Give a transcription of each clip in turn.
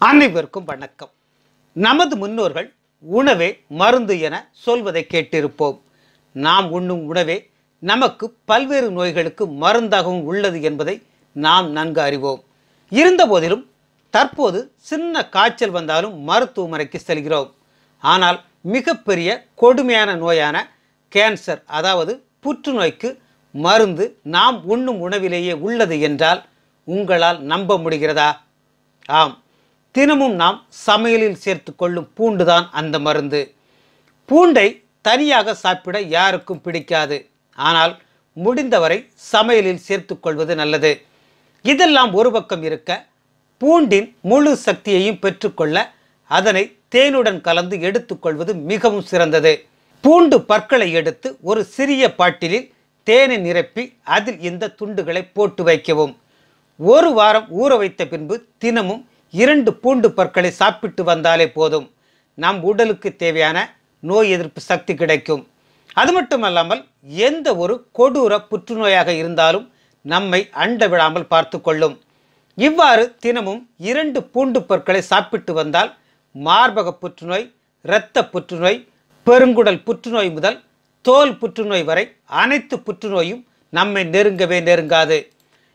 அனைவருக்கும் வணக்கம். நமது முன்னோர்கள் உணவே மருந்து என சொல்வதை கேட்டிருப்போம். நாம் உண்ணும் உணவே நமக்கு பல்வேறு நோய்களுக்கு மருந்தாகவும் உள்ளது என்பதை நாம் நன்கு அறிவோம். இருந்தபோதிலும் தற்போது சின்ன காய்ச்சல் வந்தாலும் மருத்துவமனைக்கு செல்கிறோம். ஆனால் மிகப்பெரிய கொடுமையான நோயான கேன்சர் அதாவது புற்றுநோய்க்கு மருந்து நாம் உண்ணும் உணவிலேயே உள்ளது என்றால் உங்களால் நம்ப முடிகிறதா? ஆம். தினமும் நாம் சமையலில் சேர்த்து கொள்ளும் பூண்டுதான் அந்த மருந்து. பூண்டை தனியாக சாப்பிட யாருக்கும் பிடிக்காது. ஆனால் முடிந்தவரை சமையலில் சேர்த்துக்கொள்வது நல்லது. இதெல்லாம் ஒரு பக்கம் இருக்க பூண்டின் முழு சக்தியையும் பெற்றுக்கொள்ள அதனை தேனுடன் கலந்து எடுத்துக்கொள்வது மிகவும் சிறந்தது. பூண்டு பற்களை எடுத்து ஒரு சிறிய பாட்டிலில் தேனை நிரப்பி அதில் இந்த துண்டுகளை போட்டு வைக்கவும். ஒரு வாரம் ஊற வைத்த பின்பு தினமும் இரண்டு பூண்டு பற்களை சாப்பிட்டு வந்தாலே போதும். நம் உடலுக்கு தேவையான நோய் எதிர்ப்பு சக்தி கிடைக்கும். அது மட்டுமல்லாமல் எந்த ஒரு கொடூர புற்றுநோயாக இருந்தாலும் நம்மை அண்ட விடாமல் பார்த்து கொள்ளும். இவ்வாறு தினமும் இரண்டு பூண்டு பற்களை சாப்பிட்டு வந்தால் மார்பக புற்றுநோய் இரத்த புற்றுநோய் பெருங்குடல் புற்றுநோய் முதல் தோல் புற்றுநோய் வரை அனைத்து புற்றுநோயும் நம்மை நெருங்கவே நெருங்காது.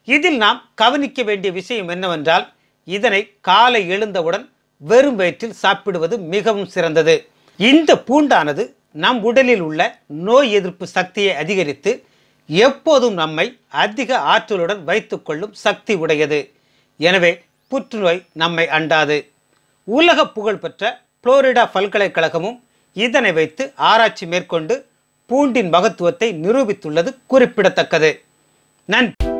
இதில் நாம் கவனிக்க வேண்டிய விஷயம் என்னவென்றால் இதனை காலை எழுந்தவுடன் வெறும் வயிற்றில் சாப்பிடுவது மிகவும் சிறந்தது. இந்த பூண்டானது நம் உடலில் உள்ள நோய் எதிர்ப்பு சக்தியை அதிகரித்து எப்போதும் நம்மை அதிக ஆற்றலுடன் வைத்துக்கொள்ளும் சக்தி உடையது. எனவே புற்றுநோய் நம்மை அண்டாது. உலக புகழ்பெற்ற புளோரிடா பல்கலைக்கழகமும் இதனை வைத்து ஆராய்ச்சி மேற்கொண்டு பூண்டின் மகத்துவத்தை நிரூபித்துள்ளது குறிப்பிடத்தக்கது. நன்றி.